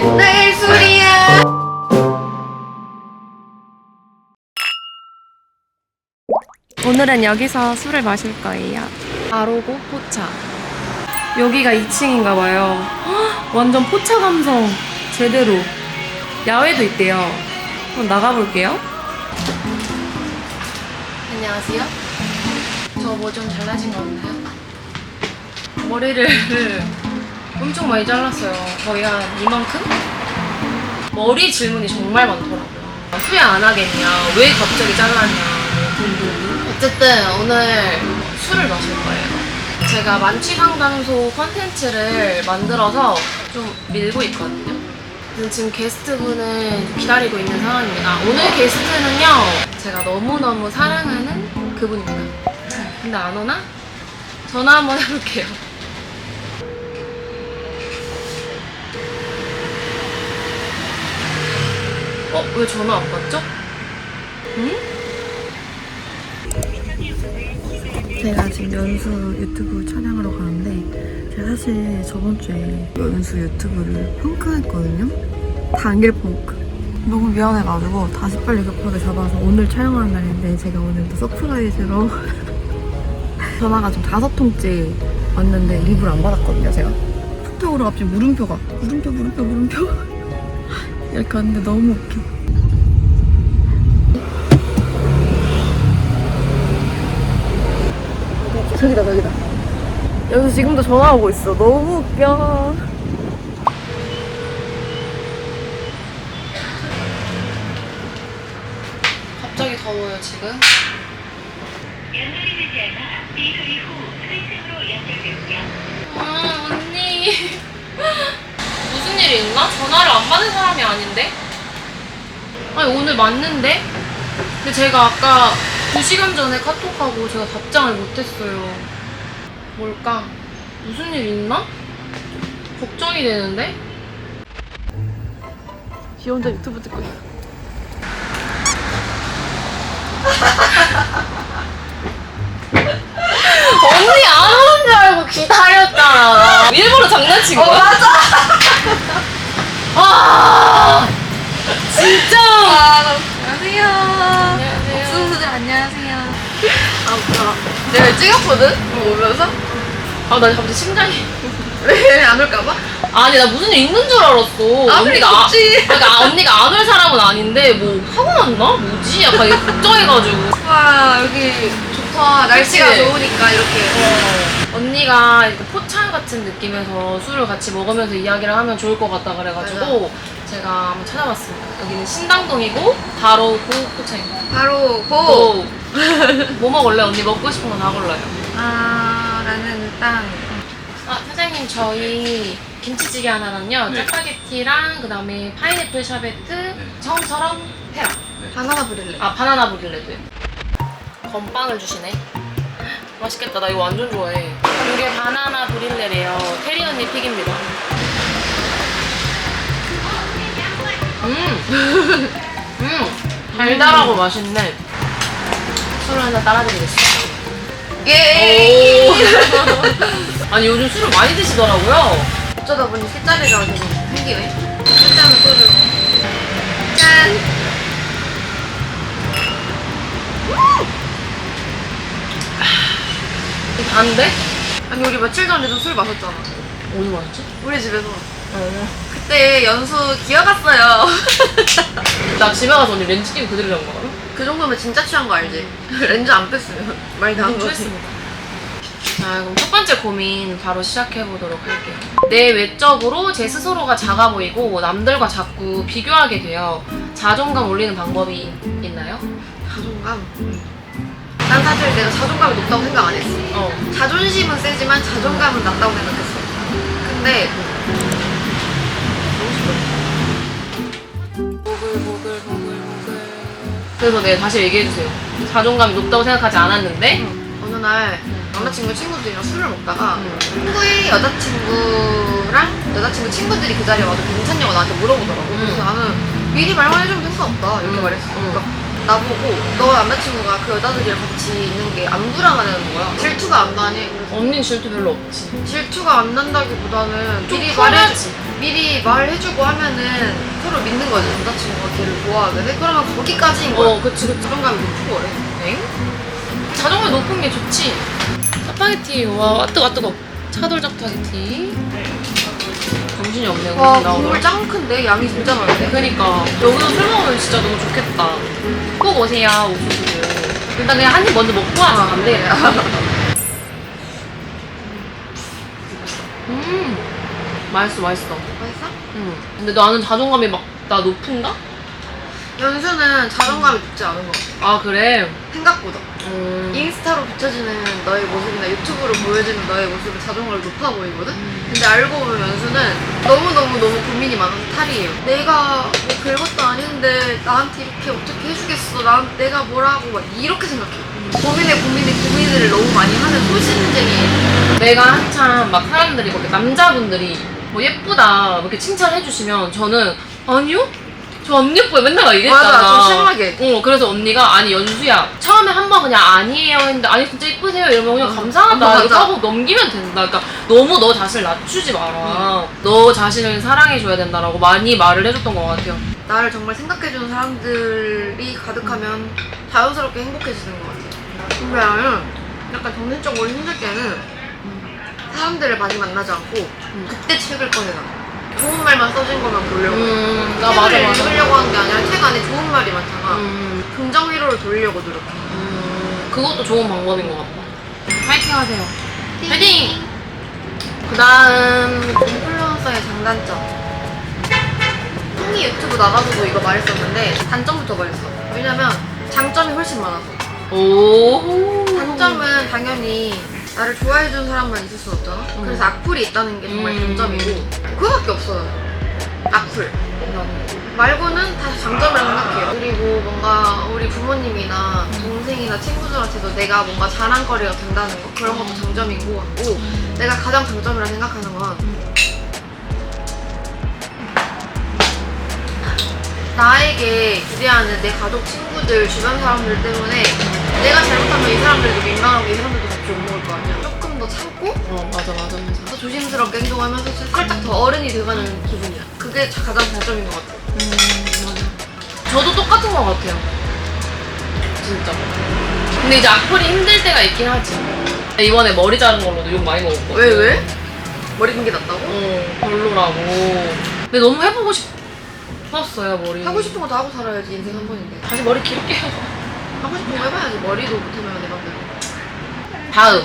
맨날 술이야. 오늘은 여기서 술을 마실 거예요. 아로고 포차. 여기가 2층인가 봐요. 헉, 완전 포차 감성 제대로. 야외도 있대요. 한번 나가볼게요. 안녕하세요. 저 뭐 좀 달라진 거 없나요? 머리를 엄청 많이 잘랐어요. 거의 한 이만큼? 머리 질문이 정말 많더라고요. 후회 안 하겠냐? 왜 갑자기 잘랐냐? 뭐. 어쨌든 오늘 술을 마실 거예요. 제가 만취 상담소 컨텐츠를 만들어서 좀 밀고 있거든요. 지금 게스트분을 기다리고 있는 상황입니다. 오늘 게스트는요, 제가 너무너무 사랑하는 그분입니다. 근데 안 오나? 전화 한번 해볼게요. 어? 왜 전화 안 받죠? 응? 제가 지금 연수 유튜브 촬영하러 가는데 제가 사실 저번 주에 연수 유튜브를 펑크했거든요. 당일 펑크. 너무 미안해가지고 다시 빨리 급하게 잡아서 오늘 촬영하는 날인데 제가 오늘 또 서프라이즈로 전화가 좀 다섯 통째 왔는데 일부러 안 받았거든요 제가. 톡톡으로 갑자기 물음표가 물음표 물음표 물음표 이렇게 왔는데 너무 웃겨. 저기다 저기다 여기서 지금도 전화하고 있어 너무 웃겨 갑자기 더워요, 지금. 아, 언니. 일이 있나? 전화를 안 받은 사람이 아닌데? 아니, 오늘 맞는데? 근데 제가 아까 2시간 전에 카톡하고 제가 답장을 못했어요. 뭘까? 무슨 일 있나? 걱정이 되는데? 지 혼자 유튜브 찍고 있어 언니 안 오는 줄 알고 기다렸잖아. 일부러 장난친 거야? 맞아. 아, 진짜. 안녕하세요 안녕하세요. 옥수수들 안녕하세요 아, 웃겨. 내가 찍었거든? 이거 오면서 아, 나 갑자기 심장이. 왜 안 올까봐? 아니, 나 무슨 일 있는 줄 알았어. 아, 언니가. 그래. 아, 그러니까 언니가 안 올 사람은 아닌데, 뭐, 하고 났나? 뭐지? 약간 이거 걱정해가지고. 와 여기 좋다 날씨가 그치? 좋으니까 이렇게 언니가 이렇게 포찬 같은 느낌에서 술을 같이 먹으면서 이야기를 하면 좋을 것 같다 그래가지고 제가 한번 찾아봤습니다. 여기는 신당동이고 바로 고 포차입니다. 바로 고! 고! 뭐 먹을래? 언니 먹고 싶은 거 다 골라요. 아 나는 일단 아 사장님 저희 김치찌개 하나랑요 짜파게티랑 그 다음에 파인애플 샤베트 처음처럼 해라. 바나나 브릴레 아 바나나 브릴레도요. 건빵을 주시네. 맛있겠다. 나 이거 완전 좋아해. 이게 바나나 브릴레래요. 테리 언니 픽입니다. 음, 음, 달달하고 맛있네. 술을 한잔 따라드리겠습니다. 예! 오. 아니 요즘 술을 많이 드시더라고요. 어쩌다 보니 술자리가 되게 생기네 술잔을 소주 짠! 단데? 아니 우리 며칠 전에도 술 마셨잖아 어디 마셨지? 우리 집에서 그때 연수 기어갔어요 나 집에 가서 언니 렌즈 끼고 그대로 잔 거야? 그 정도면 진짜 취한 거 알지? 렌즈 안 뺐으면 많이 나은 거지 연주했습니다. 자, 그럼 첫 번째 고민 바로 시작해 보도록 할게요. 내 외적으로 제 스스로가 작아 보이고 남들과 자꾸 비교하게 돼요. 자존감 올리는 방법이 있나요? 자존감 난 사실 내가 자존감이 높다고 생각 안 했어 어. 자존심은 세지만 자존감은 낮다고 생각했어 근데 보글보글 보글보글. 그래서 네, 다시 얘기해 주세요. 자존감이 높다고 생각하지 않았는데 어느 날 남자친구 친구들이랑 술을 먹다가 음. 친구의 여자친구랑 여자친구 친구들이 그 자리에 와서 괜찮냐고 나한테 물어보더라고. 음. 그래서 나는 미리 말만 해주면 상관없다 이렇게 음. 말했어. 음. 그러니까 나보고 너 남자친구가 그 여자들이랑 같이 있는 게 안 불안하다는 거야. 질투가 안 나니? 언니는 질투 별로 없지. 질투가 안 난다기보다는 좀 미리 말해 편하지. 미리 말해주고 하면은 서로 믿는 거지. 남자친구가 걔를 좋아하거든. 그러면 거기까지인 거야. 어, 그치, 그치. 자존감이 높은 거래. 엥? 자존감 높은 게 좋지. 짜파게티, 와, 아, 뜨거, 아, 뜨거. 차돌 짜파게티. 정신이 없네, 와 오늘 나오더라. 국물 짱 큰데 양이 진짜 많은데. 그러니까 여기서 술 먹으면 진짜 너무 좋겠다. 꼭 오세요, 옥수수. 일단 그냥 한 입 먼저 먹고 하자. 안 되겠다. 음, 맛있어, 맛있어. 맛있어? 음. 근데 나는 자존감이 막 나 높은가? 연수는 자존감이 높지 않은 거 같아. 아 그래. 생각보다. 음. 인스타로 비춰지는 너의 모습이나 유튜브로 보여지는 너의 모습은 자존감이 높아 보이거든? 근데 알고 보면 연수는 너무너무너무 고민이 많아서 탈이에요. 내가 뭐 별것도 아닌데 나한테 이렇게 어떻게 해주겠어. 난 내가 뭐라고 막 이렇게 생각해. 고민에 고민에 고민을 너무 많이 하는 소심쟁이에요. 내가 한참 막 사람들이 뭐 이렇게 남자분들이 뭐 예쁘다 뭐 이렇게 칭찬해 주시면 저는 아니요? 저안 예뻐요. 맨날 막 이랬잖아. 맞아, 좀 심하게. 어, 그래서 언니가 아니 연수야 처음에 한 번 그냥 아니에요 했는데 아니 진짜 예쁘세요 이러면 그냥 응. 감사하다 맞아. 하고 넘기면 된다. 그러니까 너무 너 자신을 낮추지 마라. 너 자신을 사랑해줘야 된다라고 많이 말을 해줬던 것 같아요. 나를 정말 생각해주는 사람들이 가득하면 자연스럽게 행복해지는 것 같아. 근데 나는 약간 정신적으로 힘들 때는 사람들을 많이 만나지 않고 그때 책을 꺼내놔. 좋은 말만 써진 것만 보려고. 음, 나 책을 맞아 맞아. 읽으려고 하는 게 아니라 책 안에 좋은 말이 많잖아. 음, 긍정 위로를 돌리려고 노력해. 음, 그것도 좋은 방법인 것 같다. 파이팅 하세요. 파이팅! 그 다음 인플루언서의 장단점. 흥이 유튜브 나가서도 이거 말했었는데 단점부터 말했어. 왜냐면 장점이 훨씬 많아서. 오 단점은 당연히 나를 좋아해주는 사람만 있을 순 없잖아. 음. 그래서 악플이 있다는 게 정말 음. 단점이고 그거밖에 없어요. 악플. 말고는 다 장점이라고 생각해요. 그리고 뭔가 우리 부모님이나 동생이나 친구들한테도 내가 뭔가 자랑거리가 된다는 거 그런 것도 장점인 것 같고 내가 가장 장점이라 생각하는 건 나에게 기대하는 내 가족, 친구들, 주변 사람들 때문에 내가 잘못하면 이 사람들도 민망하고 이 사람들도 같이 욕먹을 거 아니야. 조금 더 참고 어 맞아 맞아 맞아. 더 조심스럽게 행동하면서 살짝 더 어른이 돼가는 기분이야. 그게 가장 장점인 것 같아. 음 맞아. 저도 똑같은 것 같아요. 진짜. 근데 이제 악플이 힘들 때가 있긴 하지. 이번에 머리 자른 걸로도 욕 많이 먹었고. 왜 왜? 머리 긴 게 낫다고? 어 별로라고. 근데 너무 해보고 싶었어요 머리. 하고 싶은 거 다 하고 살아야지 인생 한 번인데. 다시 머리 길게 해서. 하고 싶은 거 해봐야지. 머리도 못하면 내 맘대로. 다음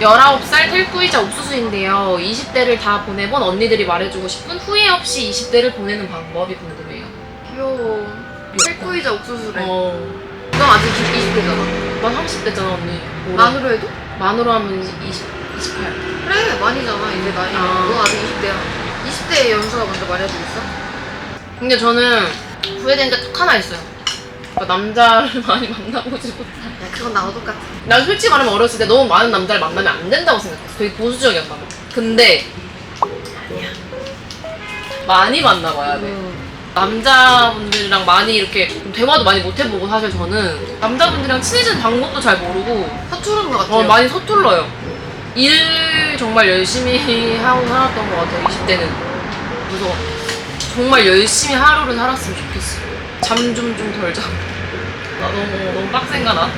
19살 텔꾸이자 옥수수인데요 20대를 다 보내본 언니들이 말해주고 싶은 후회 없이 20대를 보내는 방법이 궁금해요 귀여워. 셀코이자 옥수수래. 어, 넌 아직 20대잖아. 난 30대잖아 언니 올해. 만으로 해도? 만으로 하면 20, 28 그래 많이잖아 이제 나이. 아. 넌 아직 20대야. 20대의 연수가 먼저 말해주겠어? 근데 저는 후회되는 게딱 하나 있어요 남자를 많이 만나보지 못한 야 그건 나도 똑같아. 난 솔직히 말하면 어렸을 때 너무 많은 남자를 만나면 안 된다고 생각했어 되게 보수적이었나 봐 근데 아니야 많이 만나봐야 돼 남자분들이랑 많이 이렇게 좀 대화도 많이 못 해보고 사실 저는 남자분들이랑 친해지는 방법도 잘 모르고 서투른 것 같아요. 어, 많이 서툴러요. 일 정말 열심히 하고 살았던 것 같아요, 20대는. 그래서 정말 열심히 하루를 살았으면 좋겠어. 잠좀 좀 덜 자. 나 너무, 너무 빡센가 나?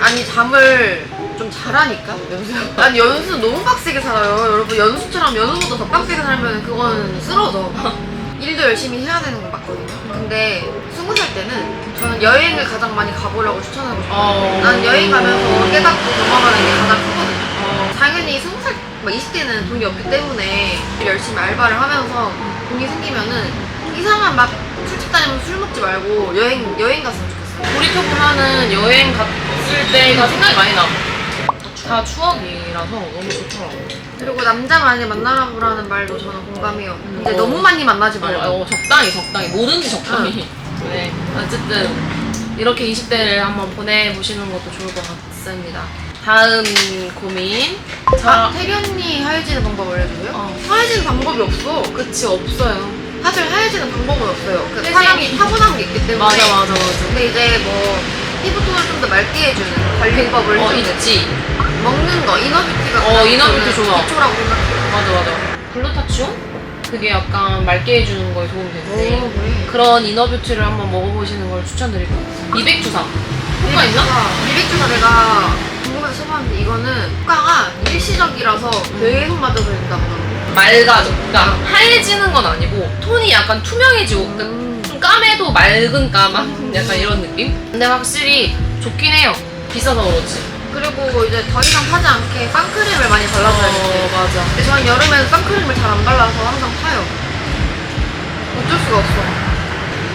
아니 잠을 좀 잘하니까 연수. 아니 연수 너무 빡세게 살아요. 여러분 연수처럼 연수보다 더 빡세게 살면 그건 쓰러져. 일도 열심히 해야 되는 건 맞거든요. 근데 스무 살 때는 저는 여행을 가장 많이 가보려고 추천하고 싶어요. 어. 난 여행 가면서 깨닫고 경험하는 게 가장 크거든요. 어, 당연히 스무 살, 막 20대는 돈이 없기 때문에 열심히 알바를 하면서 돈이 생기면은 이상한 막 술집 다니면서 술 먹지 말고 여행 여행 갔으면 좋겠어요. 돌이켜보면은 여행 갔을 때가 생각이 많이 나. 다 추억이라서 너무 좋더라고. 그리고 남자 많이 만나라고라는 말도 저는 공감해요. 근데 어. 너무 많이 만나지 어, 말고. 어, 적당히 적당히 뭐든지 적당히 네 어쨌든 이렇게 20대를 한번 보내보시는 것도 좋을 것 같습니다 다음 고민 아, 자 태리 언니 하얘지는 방법 알려줘요? 어. 하얘지는 방법이 없어. 그치 없어요 사실 하얘지는 방법은 없어요. 그 그치? 사람이 타고난 게 있기 때문에. 맞아 맞아 맞아. 근데 이제 뭐 피부톤을 좀 더 맑게 해주는 관리법을 어 좀 있지. 먹는 거 이너뷰티가 어, 이너뷰티 저는 좋아. 기초라고 생각해요. 맞아 맞아. 글루타치온? 그게 약간 맑게 해주는 거에 도움이 되는데 그래. 그런 이너뷰티를 한번 먹어보시는 걸 같아요. 미백주사. 효과 있나? 미백주사 내가 궁금해서 써봤는데 이거는 효과가 일시적이라서 계속 맞아도 된다고 하더라고요. 맑아져. 그러니까 하얘지는 건 아니고 톤이 약간 투명해지고 그러니까 음. 좀 까매도 맑은 까만? 약간 이런 느낌? 근데 확실히 좋긴 해요. 비싸서 그렇지. 그리고 이제 더 이상 타지 않게 선크림을 많이 발라줘야 돼. 맞아. 근데 저는 여름에는 선크림을 잘 안 발라서 항상 타요. 어쩔 수가 없어.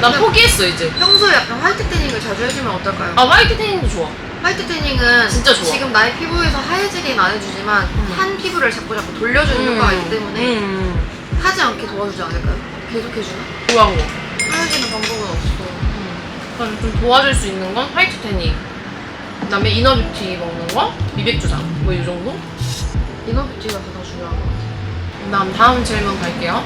난 포기했어 이제. 평소에 약간 화이트 태닝을 자주 해주면 어떨까요? 아 화이트 태닝도 좋아. 화이트 태닝은 진짜 좋아. 지금 나의 피부에서 하얘지긴 안 해주지만 음. 탄 피부를 자꾸 자꾸 돌려주는 효과가 있기 때문에 음. 하지 않게 도와주지 않을까요? 계속 해주나? 좋아한 거. 하얘지는 방법은 없어. 그럼 좀 도와줄 수 있는 건 화이트 태닝. 그다음에 이너뷰티 먹는 거, 미백주사. 뭐이 정도? 이너뷰티가 가장 중요한 것 같아요. 그다음 다음 질문 갈게요.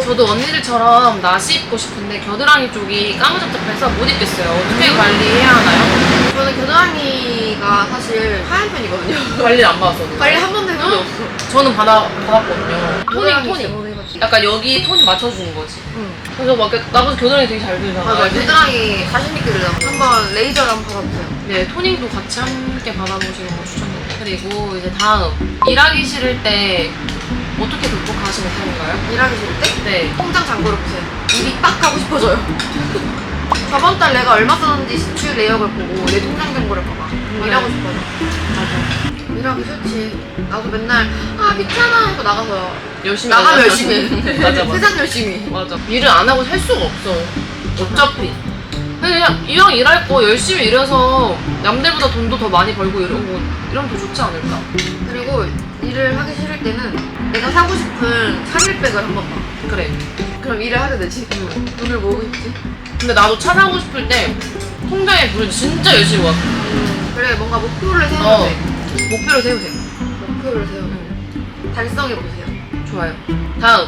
저도 언니들처럼 나시 입고 싶은데 겨드랑이 쪽이 까무잡잡해서 못 입겠어요. 어떻게 관리해야 하나요? 저는 겨드랑이가 사실 하얀 편이거든요. 관리 안 받았어. 관리 한 번도 해본 적 없어. 저는 받아 받았거든요. 토닝 겨드랑이 토닝. 약간 여기 톤 맞춰주는 거지. 응. 그래서 막 이렇게 나보다 겨드랑이 되게 잘 들잖아. 맞아요. 겨드랑이 자신 있게 들려. 한번 레이저를 한번 받아보세요. 네, 토닝도 같이 함께 받아보시는 거 추천드려요. 그리고 이제 다음 일하기 싫을 때 어떻게 극복하시는 편인가요? 일하기 싫을 때 네. 통장 잔고를 보세요. 일이 딱 하고 싶어져요. 저번 달 내가 얼마 썼는지 지출 내역을 보고 내 통장 잔고를 봐봐. 일하고 싶어져. 맞아. 일하기 싫지. 나도 맨날 아 귀찮아 하고 나가서 열심히 나가면. 열심히 해. 맞아 맞아. 세상 열심히. 맞아. 일을 안 하고 살 수가 없어. 어차피. 그냥 이왕 일할 거 열심히 일해서 남들보다 돈도 더 많이 벌고 이러고 이러면 더 좋지 않을까? 그리고 일을 하기 싫을 때는 내가 사고 싶은 차길백을 한번 봐. 그래. 그럼 일을 하게 되지. 응. 돈을 모으겠지. 근데 나도 차 사고 싶을 때 통장에 물을 진짜 열심히 모았어. 그래 뭔가 목표를 세우면 어. 돼. 목표를 세우세요. 목표를 세우면 달성해 보세요. 좋아요. 다음.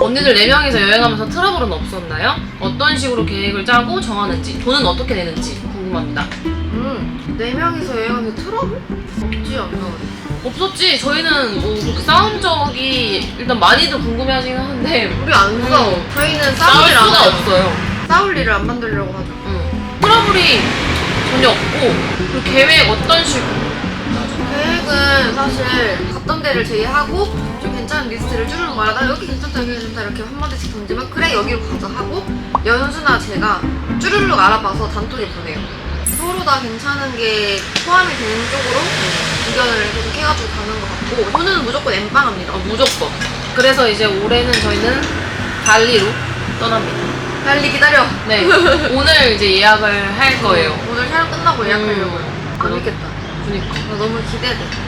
언니들 4명이서 여행하면서 트러블은 없었나요? 어떤 식으로 계획을 짜고 정하는지, 돈은 어떻게 내는지 궁금합니다. 음, 네 명이서 여행하면서 트러블? 없지 않나? 없었지. 저희는 뭐 그렇게 싸운 적이 일단 많이들 궁금해 하시긴 하는데 우리 안 싸워. 음. 저희는 싸울 싸울 일 안 수가 해요. 없어요. 싸울 일을 안 만들려고 하죠. 응. 트러블이 전혀 없고 그 계획 어떤 식으로 계획은 사실 갔던 데를 제외하고 좀 괜찮은 리스트를 쭈르륵 말하다 여기 괜찮다 여기 괜찮다 이렇게 한마디씩 던지면 그래 여기로 가자 하고 연수나 제가 쭈르륵 알아봐서 단톡에 보내요. 서로 다 괜찮은 게 포함이 되는 쪽으로 의견을 계속 해가지고 가는 것 같고 저는 무조건 엠빵합니다. 어, 무조건. 그래서 이제 올해는 저희는 발리로 떠납니다. 빨리 기다려. 네. 오늘 이제 예약을 할 거예요. 오늘 촬영 끝나고 예약하려고요. 음. 재밌겠다. 그니까. 나 너무 기대돼.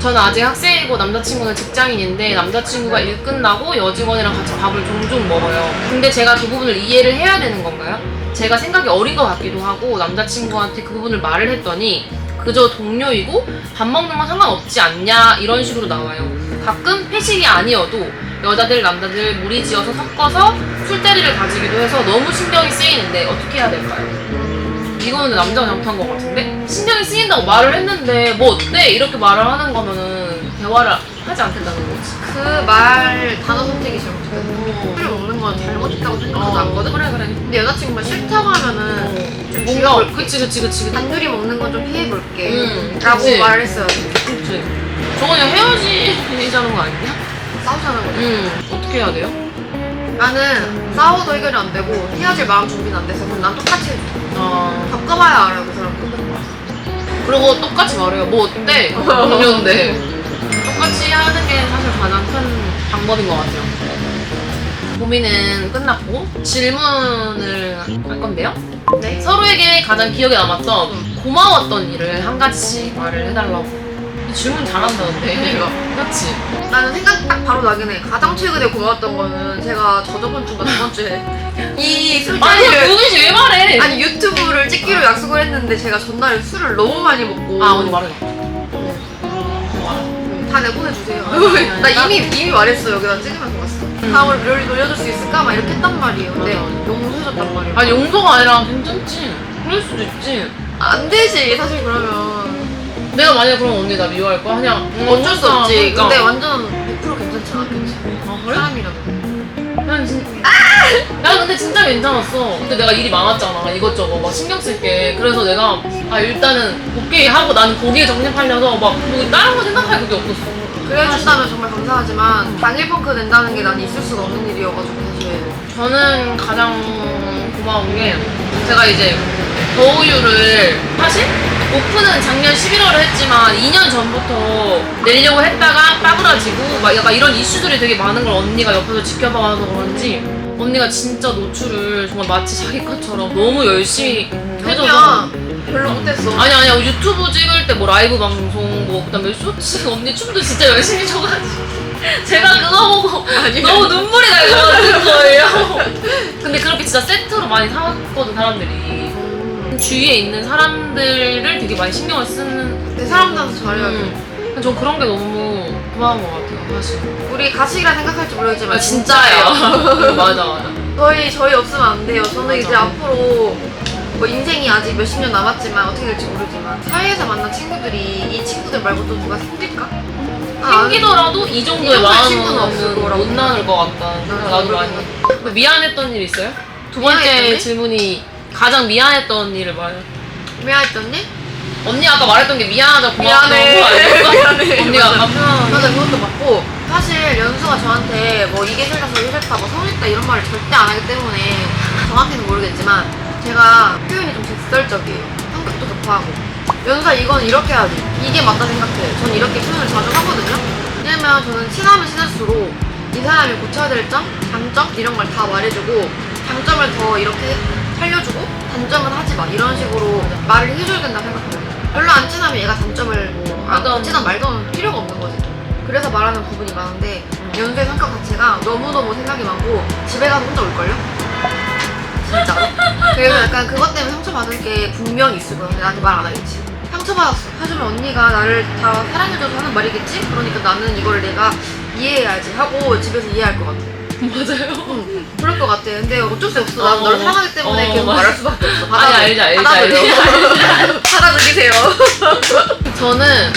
저는 아직 학생이고 남자친구는 직장인인데 남자친구가 일 끝나고 여직원이랑 같이 밥을 종종 먹어요. 근데 제가 그 부분을 이해를 해야 되는 건가요? 제가 생각이 어린 것 같기도 하고 남자친구한테 그 부분을 말을 했더니 그저 동료이고 밥 먹는 건 상관없지 않냐 이런 식으로 나와요. 가끔 회식이 아니어도 여자들 남자들 무리지어서 섞어서 술자리를 가지기도 해서 너무 신경이 쓰이는데 어떻게 해야 될까요? 이거는 남자가 잘못한 것 같은데? 신경이 쓰인다고 말을 했는데 뭐 어때? 이렇게 말을 하는 거면은 대화를 하지 않겠다는 거지. 그 말 단어 선택이 잘못했어. 술을 먹는 건 잘못했다고 생각하지 않거든? 그래 그래. 근데 여자친구가 싫다고 하면은 좀 뭔가 지켜볼게. 그치 그치 그치 그치. 단둘이 먹는 건 좀 피해볼게. 음, 라고 그치. 말을 했어요. 그치. 저거 그냥 헤어지자는 거 아니냐? 싸우자는 거지. 응. 어떻게 해야 돼요? 나는 싸워도 해결이 안 되고 헤어질 마음 준비는 안 돼서 그럼 난 똑같이 해줘. 아 겪어봐야 알아요, 그 사람. 그리고 똑같이 말해요. 뭐 어때? 동료인데 똑같이 하는 게 사실 가장 큰 방법인 것 같아요. 고민은 끝났고 질문을 할 건데요. 네. 서로에게 가장 기억에 남았던 고마웠던 일을 한 가지씩 말을 해달라고. 이 질문 잘한다는데. 그러니까. 그치? 나는 생각 딱 바로 나긴 해. 가장 최근에 고마웠던 거는 제가 저저번 주가 저번 주에 이 아니, 술자리를 누구시 왜 말해? 아니 유튜브를 찍기로 약속을 했는데 제가 전날에 술을 너무 많이 먹고 아, 언니 말해봐. 다 내보내주세요 아, 나 이미 이미 말했어 여기다 찍으면서 갔어 다음으로 롤 돌려줄 수 있을까? 막 이렇게 했단 말이에요. 근데 맞아. 용서해줬단 말이에요. 아니 용서가 아니라 괜찮지. 그럴 수도 있지. 안 되지 사실 그러면 내가 만약 그럼 언니 나 미워할 거야? 그냥 음, 어쩔 수 없지. 근데 완전 100% 괜찮지 않았겠지. 아 그래? 사람이라면. 난 진... 나 근데 진짜 괜찮았어. 근데 내가 일이 많았잖아. 이것저것 막 신경 쓸게. 그래서 내가 아 일단은 오케이 하고 나는 거기에 정립하려서 막뭐 다른 거 생각할 그게 없었어. 그래준다면 정말 감사하지만 당일 펑크 낸다는 게 난 있을 수가 없는 일이어가지고 사실. 저는 가장 고마운 게 제가 이제 더우유를 사실 오픈은 작년 11월에 했지만 2년 전부터 내려고 했다가 빠그라지고 막 약간 이런 이슈들이 되게 많은 걸 언니가 옆에서 지켜봐서 그런지 언니가 진짜 노출을 정말 마치 자기 것처럼 너무 열심히 해줘서 별로 못했어. 아니 아니야 유튜브 찍을 때 뭐 라이브 방송 뭐 그다음에 쇼츠 언니 춤도 진짜 열심히 춰가지고 제가 그거 보고 너무 눈물이 날것 같은 거예요. 근데 그렇게 진짜 세트로 많이 사왔거든 사람들이. 음. 주위에 있는 사람들을 되게 많이 신경을 쓰는 근데 사람들한테 잘해야 돼. 음. 전 그런 게 너무 고마운 것 같아요 사실. 우리 가식이라 생각할지 모르겠지만 아, 진짜예요. 맞아 맞아. 저희 저희 없으면 안 돼요. 저는 맞아. 이제 앞으로 뭐 인생이 아직 몇십 년 남았지만 어떻게 될지 모르지만 사회에서 만난 친구들이 이 친구들 말고 또 누가 생길까? 아, 생기더라도 이 정도의 이 정도의 친구는 마음은 없을 거라고. 못 나눌 것 같다는 생각 나도 많이. 미안했던 일 있어요? 두 번째 미안했던 일? 질문이 가장 미안했던 일을 말해. 미안했더니 언니 아까 말했던 게 미안하다 고맙다 미안해. 미안해. 언니가 맞아. 아까 표현. 맞아 그것도 맞고 사실 연수가 저한테 뭐 이게 싫다 저게 싫다 뭐 서운했다 이런 말을 절대 안 하기 때문에 정확히는 모르겠지만 제가 표현이 좀 직설적이에요 성격도 급하고 연수가 이건 이렇게 해야지 이게 맞다 생각해 전 이렇게 표현을 자주 하거든요 왜냐면 저는 친하면 친할수록 이 사람이 고쳐야 될 점, 장점 이런 걸 다 말해주고 장점을 더 이렇게 살려주고 단점은 하지 마. 이런 식으로 말을 해줘야 된다 생각해요 별로 안 친하면 얘가 단점을 뭐 안, 하던. 친한 말던 필요가 없는 거지. 그래서 말하는 부분이 많은데 연수의 성격 자체가 너무너무 생각이 많고 집에 가서 혼자 올걸요? 진짜로 그래서 약간 그것 때문에 상처받을 게 분명히 있을 거야. 근데 나한테 말 안 하겠지. 상처받았어. 하지만 언니가 나를 다 사랑해줘서 하는 말이겠지? 그러니까 나는 이걸 내가 이해해야지 하고 집에서 이해할 것 같아 맞아요. 응, 그럴 것 같아. 근데 어쩔 수 없어. 난 어. 너를 사랑하기 때문에 어, 계속. 말할 수밖에 없어. 아니, 받아들여. 알지, 알지, 받아들여. 알지. 받아들이세요. 저는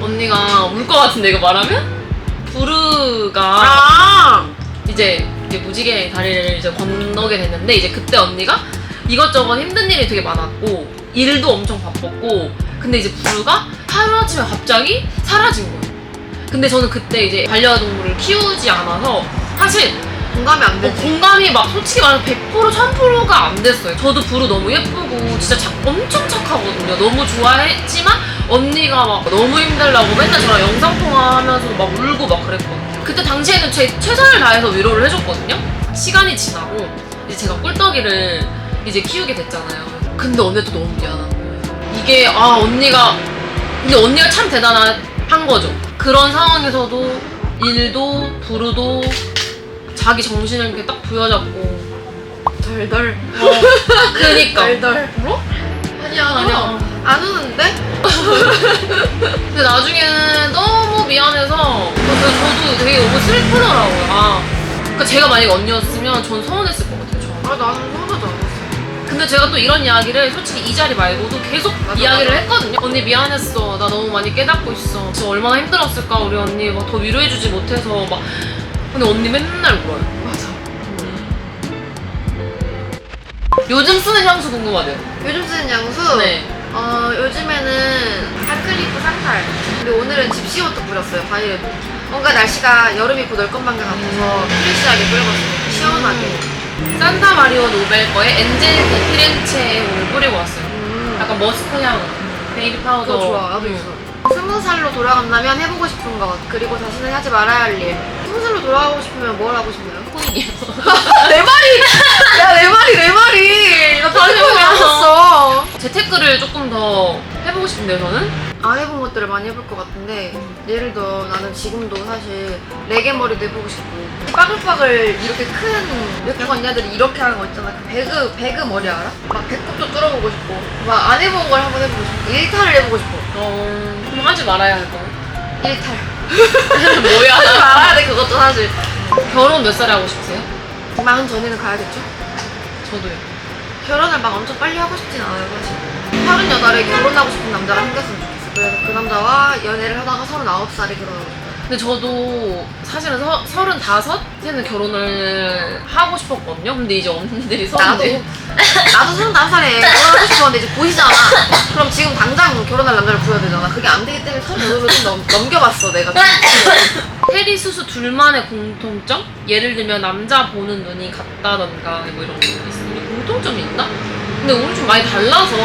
언니가 울 것 같은데 이거 말하면 부르가 아! 이제 이제 무지개 다리를 이제 건너게 됐는데 이제 그때 언니가 이것저것 힘든 일이 되게 많았고 일도 엄청 바빴고 근데 이제 부르가 하루아침에 갑자기 사라진 거예요. 근데 저는 그때 이제 반려동물을 키우지 않아서 사실 공감이 안 어, 되지. 공감이 막 솔직히 말해서 100% 1000%가 안 됐어요. 저도 부르 너무 예쁘고 진짜 착- 엄청 착하거든요. 너무 좋아했지만 언니가 막 너무 힘들다고 맨날 저랑 영상통화하면서 막 울고 막 그랬거든요. 그때 당시에는 제 최선을 다해서 위로를 해줬거든요. 시간이 지나고 이제 제가 꿀떡이를 이제 키우게 됐잖아요. 근데 언니도 너무 미안한 거예요. 이게 아 언니가 근데 언니가 참 대단한 거죠. 그런 상황에서도 일도 부르도 자기 정신을 이렇게 딱 부여잡고 덜덜. 그니까 덜덜. 울어? 아니야, 아니야. 안 우는데? 근데 나중에는 너무 미안해서 그래서 저도 되게 너무 슬프더라고요 아 그러니까 제가 만약에 언니였으면 전 서운했을 것 같아요 저. 아, 나는 서운하지 않았어. 근데 제가 또 이런 이야기를 솔직히 이 자리 말고도 계속 맞아, 이야기를 맞아. 했거든요 언니 미안했어 나 너무 많이 깨닫고 있어 진짜 얼마나 힘들었을까 우리 언니 막 더 위로해주지 못해서 막 근데 언니 맨날 울어요 맞아. 요즘 쓰는 향수 궁금하대요 요즘 쓰는 향수? 네 어, 요즘에는 핫클리프 산탈. 근데 오늘은 집시옷도 뿌렸어요, 바이에도. 뭔가 날씨가 여름이 곧올 것만 같아서 프레시하게 뿌려봤어요. 시원하게. 산타 마리오 노벨 거에 엔젤 디피렌체 오늘 뿌리고 왔어요 음. 약간 머스크 향 베이비 파우더 그거 좋아, 나도 음. 있어. 스무 살로 돌아간다면 해보고 싶은 것, 그리고 자신을 하지 말아야 할 일. 스무 살로 돌아가고 싶으면 뭘 하고 싶나요? 코인이요 내 말이! 야, 내 말이, 내 말이! 나 다른 아니요. 거안 했어. 재테크를 조금 더 해보고 싶은데요 저는 안 해본 것들을 많이 해볼 것 같은데, 예를 들어 나는 지금도 사실 레게 머리도 해보고 싶고, 빠글빠글 이렇게 큰 외국 언니들이 이렇게 하는 거 있잖아. 그 배그, 배그 머리 알아? 막 배꼽도 뚫어보고 싶고, 막 안 해본 걸 한번 해보고 싶고, 일탈을 해보고 싶어. 어... 그럼 하지 말아야 할까요? 일탈. 뭐야 하지 말아야 돼 그것도 사실 결혼 몇 살에 하고 싶으세요? 마흔 전에는 가야겠죠? 저도요. 결혼을 막 엄청 빨리 하고 싶진 않아요 사실 서른 여덟에 결혼하고 싶은 남자가 생겼으면 좋겠어 그래서 그 남자와 연애를 하다가 서른아홉 살에 싶어요 근데 저도 사실은 서, 서른다섯에는 결혼을 하고 싶었거든요. 근데 이제 언니들이 나도 서른네. 나도 서른다섯 살에 결혼하고 싶었는데 이제 보이잖아 그럼 지금 당장 결혼할 남자를 구해야 되잖아 그게 안 되기 때문에 서른여덟을 좀 넘, 넘겨봤어 내가 테리 수수 둘만의 공통점? 예를 들면 남자 보는 눈이 같다던가 뭐 이런 거 있으면 공통점이 있나? 근데 우리 좀 많이 달라서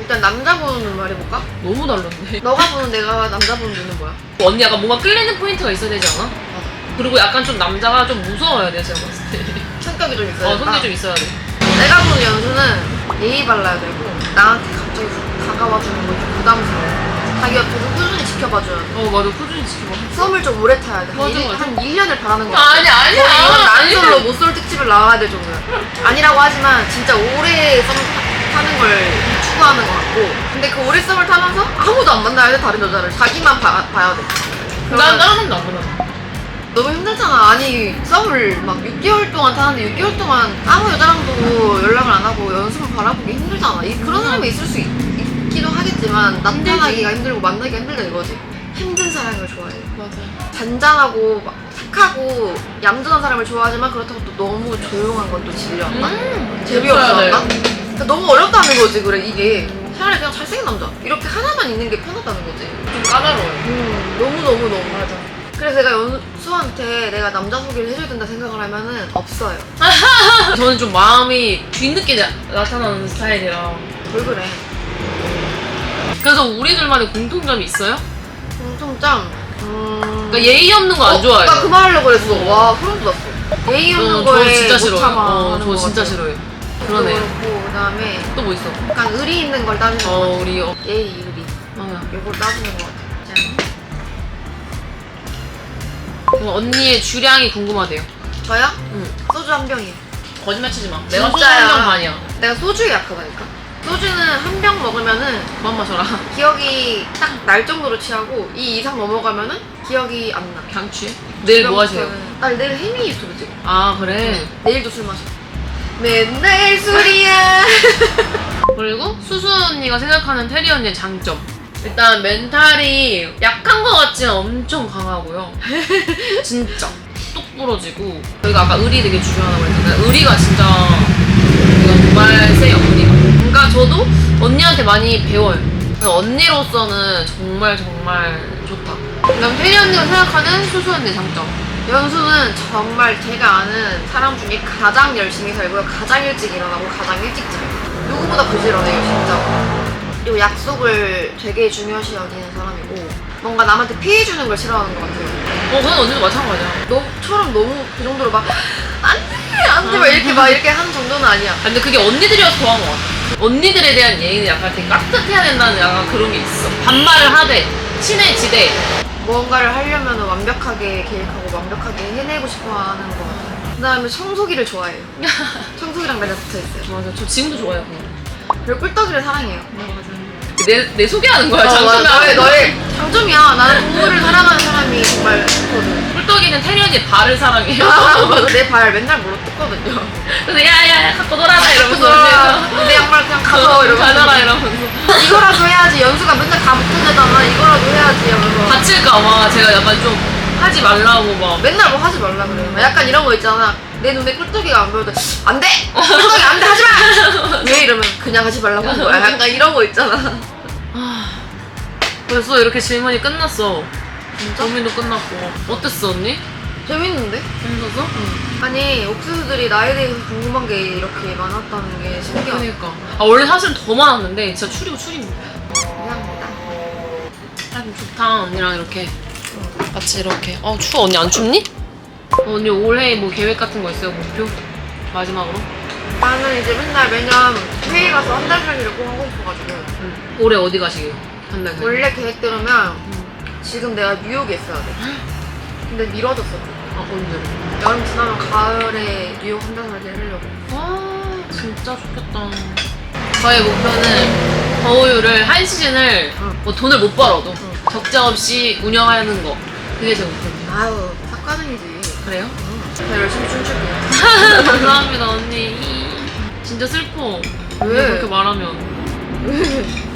일단 남자 보는 눈 말해볼까? 너무 다른데. 너가 보는 내가 남자 보는 눈은 뭐야? 언니 약간 뭔가 끌리는 포인트가 있어야 되지 않아? 맞아 그리고 약간 좀 남자가 좀 무서워야 돼 제가 봤을 때. 성격이 좀 있어야 어. 성격 좀 있어야 돼. 내가 보는 연수는 예의 발라야 되고 나한테 갑자기 훅 다가와주는 거좀 부담스러워 자기 옆에서 꾸준히 지켜봐줘야 돼 어 맞아 꾸준히 지켜봐. 썸을 좀 오래 타야 돼. 한, 맞아, 일, 맞아. 한 1년을 바라는 거야. 아니 아니야. 이건 난솔로 못쏠 특집을 나와야 될 정도야. 아니라고 하지만 진짜 오래 썸 타- 타는 걸 추구하는 것 같고. 근데 그 오래 썸을 타면서 아무도 안 만나야 돼, 다른 여자를. 자기만 봐, 봐야 돼. 난 그러면 다른 안 만나. 너무 힘들잖아. 아니, 썸을 막 6개월 동안 타는데 6개월 동안 아무 여자랑도 연락을 안 하고 연습을 바라보기 힘들잖아. 이- 그런 사람이 있을 수 있, 있기도 하겠지만 나타나기가 힘들고 만나기가 힘들다 이거지. 힘든 사람을 좋아해. 맞아. 잔잔하고 막 착하고 얌전한 사람을 좋아하지만 그렇다고 또 너무 조용한 건 또 질려한다? 음. 재미없어 그래야 한다? 그러니까 너무 어렵다는 거지 그래 이게 차라리 그냥 잘생긴 남자 이렇게 하나만 있는 게 편하다는 거지 좀 까다로워요. 음 너무너무너무 맞아 그래서 내가 연수한테 내가 남자 소개를 해줘야 된다 생각을 하면은 없어요 저는 좀 마음이 뒤늦게 나, 나타나는 스타일이라. 왜 그래 그래서 우리들만의 공통점이 있어요? 공통점 음... 그러니까 예의 없는 거 안 좋아해요. 나그 말 하려고 그랬어 와 소름 돋았어 예의 저, 없는 저 거에 진짜 못 싫어요. 참아 어, 하는 저 거 진짜 같아. 싫어요. 그것도 그러네. 그렇고 그다음에 또 뭐 있어? 약간 의리 있는 걸 따지는 거 어, 우리 어, 예의 의리 어. 요걸 따지는 것 같아 짠. 그럼 언니의 주량이 궁금하대요. 저요? 응. 소주 한 병이요 거짓말 치지 마. 내가 소주 진짜야. 한병 반이야. 내가 소주에 약하다니까 소주는 한 병 먹으면은 그만 마셔라. 기억이 딱 날 정도로 취하고 이 이상 넘어가면은 기억이 안 나 그냥 취해? 내일 뭐 하세요? 나 내일 혜미 유튜브 찍어 아, 그래. 내일도 술 마셔 맨날 술이야 그리고 수수 언니가 생각하는 테리 언니의 장점. 일단 멘탈이 약한 것 같지만 엄청 강하고요. 진짜. 똑 부러지고. 저희가 아까 의리 되게 중요하다고 했잖아요. 의리가 진짜 정말 세요, 의리가. 그러니까 저도 언니한테 많이 배워요. 언니로서는 정말 정말 좋다. 그다음 테리 언니가 생각하는 수수 언니의 장점. 연수는 정말 제가 아는 사람 중에 가장 열심히 살고요 가장 일찍 일어나고 가장 일찍 자요 누구보다 부지런해요 진짜 그리고 약속을 되게 중요시 여기는 사람이고 뭔가 남한테 피해 주는 걸 싫어하는 것 같아요 어, 그건 언니도 마찬가지야. 너처럼 너무 그 정도로 막 안돼 안돼 막 이렇게 막 이렇게 하는 정도는 아니야 아, 근데 그게 언니들이어서 더한 것 같아. 언니들에 대한 예의는 약간 되게 깍듯해야 된다는 약간 그런 게 있어. 반말을 하되, 친해지되. 뭔가를 하려면 완벽하게 계획하고 완벽하게 해내고 싶어 하는 것 같아요. 그 다음에 청소기를 좋아해요. 청소기랑 맨날 붙어 있어요. 맞아, 저 지금도 좋아요, 그거. 그리고 꿀떡이를 사랑해요 내, 내 소개하는 거야, 어, 장점이 맞아. 너의. 너의 장점이야 나는 동물을 사랑하는 사람이 정말 좋거든 꿀떡이는 언니 발을 사랑해요. 아, 맞아. 내발 맨날 물어 뜯거든요 그래서 야야야 갖고 놀아라 이러면서 내 양말 그냥 가져 이러면서 가져라 이러면서 이거라도 해야지 연수가 맨날 다 붙어내잖아 이거라도 해야지 하면서 다칠까봐 제가 약간 좀 하지 말라고 막 맨날 뭐 하지 말라 그래요. 약간 이런 거 있잖아. 내 눈에 꿀떡이가 안 보여도 안 돼! 꿀떡이 안 돼! 하지 마! 왜 이러면 그냥 하지 말라고 한 거야. 약간 이런 거 있잖아. 벌써 이렇게 질문이 끝났어 진짜? 고민도 끝났고 어땠어 언니? 재밌는데? 재밌었어? 아니 옥수수들이 나에 대해서 궁금한 게 이렇게 많았다는 게 신기하다. 그러니까 아 원래 사실 더 많았는데 진짜 추리고 추리입니다 감사합니다. 아 좋다 언니랑 이렇게 같이 이렇게 어 추워 언니 안 춥니? 어, 언니 올해 뭐 계획 같은 거 있어요 목표? 마지막으로? 나는 이제 맨날 매년 회의 가서 한 달 살기를 꼭 하고 싶어가지고 응. 올해 어디 가시게요? 한달 살기 원래 계획대로면 지금 내가 뉴욕에 있어야 돼. 근데 미뤄졌어. 아 언제? 여름 지나면 가을에 뉴욕 한 달 살기 하려고. 아 진짜 좋겠다. 저의 목표는 더우유를 한 시즌을 응. 뭐 돈을 못 벌어도 응. 적자 없이 운영하는 거 그게 제 목표입니다. 아유, 삭가능이지. 그래요? 응. 제가 열심히 춤출게요. 감사합니다 언니. 진짜 슬퍼. 왜? 그렇게 말하면. 취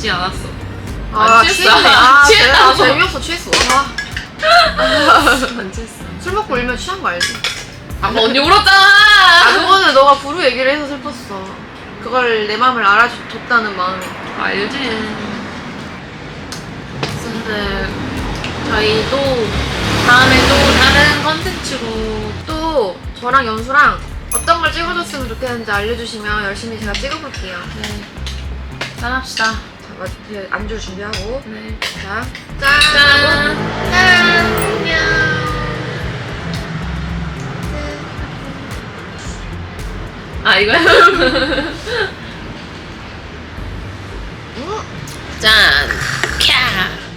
했지 않았어. 아, 안 취했어. 취했네. 아, 취했다고. 아, 재미없어, 취했어. 아, 안 취했어. 술 먹고 울면 취한 거 알지? 아 언니 울었잖아. 아, 그거는 너가 부루 얘기를 해서 슬펐어. 그걸 내 마음을 알아줬다는 마음이. 알지. 근데 저희 또 다음에 또 다른 컨텐츠로 또 저랑 연수랑 어떤 걸 찍어줬으면 좋겠는지 알려주시면 열심히 제가 찍어볼게요. 네. 짠합시다. 이제 안주 준비하고. 네. 자, 짠! 짠. 짠! 안녕! 아 이거요? 음. 짠. 캬.